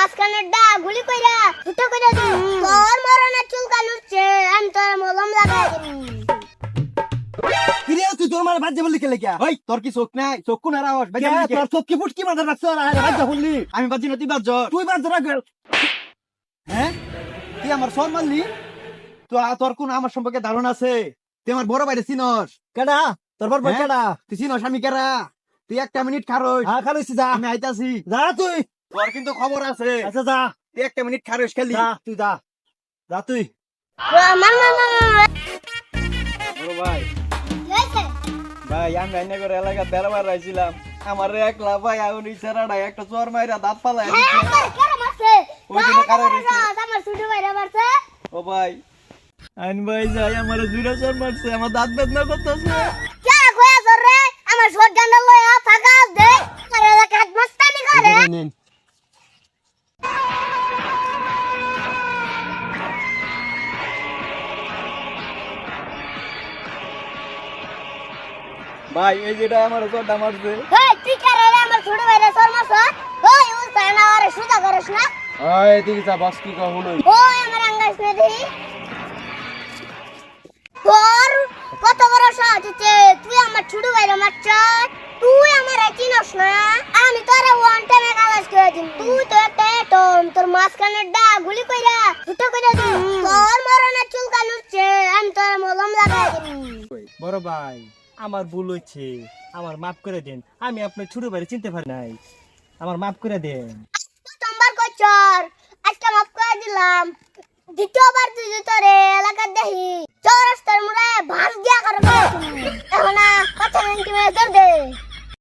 মাঝখানে ডা গুলি কইরা ফুটো কইরা দিই তোর আমি তোর মলম লাগাই দিই কিরে তুই তোর মার বাজে বললি কেলে কিয়া? ওই তোর কি চোখ নাই? চোখ কোন আওয়াজ বললি তোর চোখ কি ফুটকি মাথার রাখছ আর আরে বললি। আমি বাজি না তুই বাজ তুই বাজে রাখ হ্যাঁ? তুই আমার সর মারলি? তো আ- তোর কোন আমার সম্পর্কে ধারণা আছে? তুই আমার বড় বাইরে চিনস। কেডা? তোর বর হ্যাঁ? কেডা? তুই চিনস আমি কেরা তুই একটা মিনিট খারোস হ্যাঁ যা। আমি আইতাছি। যা তুই। তোর কিন্তু খবর আছে। আচ্ছা যা। তুই একটা মিনিট খারোস খেলি। যা তুই যা। যা তুই। বড় ভাই। ভাই আমি রান্না করে এলাকা বেড়াবার রাইছিলাম। আমার একলা ভাই এখন ইচ্ছাটা একটা চোর মাইরা দাঁত পালাই হ্যাঁ কারা ওই জন্য ও ভাই। আইন ভাই যাই আমার জুড়ে চোর মারছে আমার দাঁত বেদনা করতেছে। ভাই এই যেটা আমার চোরটা মারছে হেই তুই কারে রে আমার ছোট ভাইরা সর মারছ? ওই উল্টা না আরে সুদা করিস না। ওই দিকে যা বাস কি কহ হলো ওই আমার আঙ্গাস নে দেখি। তোর কত বড় সাহস হচ্ছে? তুই আমার ছোট ভাইরা মারছ? তুই আমার চিনস না? আমি তোর ওয়ান টাইমে কালাস করে দিন তুই তো একটা এটম তোর মাঝখানে ডা গুলি কইরা ফুটো কইরা দিন তোর মরণে চুলকান উঠছে আমি তোর মলম লাগাই দিন বড় ভাই আমার ভুল হচ্ছে আমার মাফ করে দেন। আমি আপনার ছোট ভাই চিনতে পারি নাই। আমার মাফ করে দেন। তোমার কচর আজকে মাফ করে দিলাম। দ্বিতীয়বার তুই তোরে এলাকার দেখি চৌরাস্তার মুড়ে ভাস দিয়া করে এখন মিনিট তোর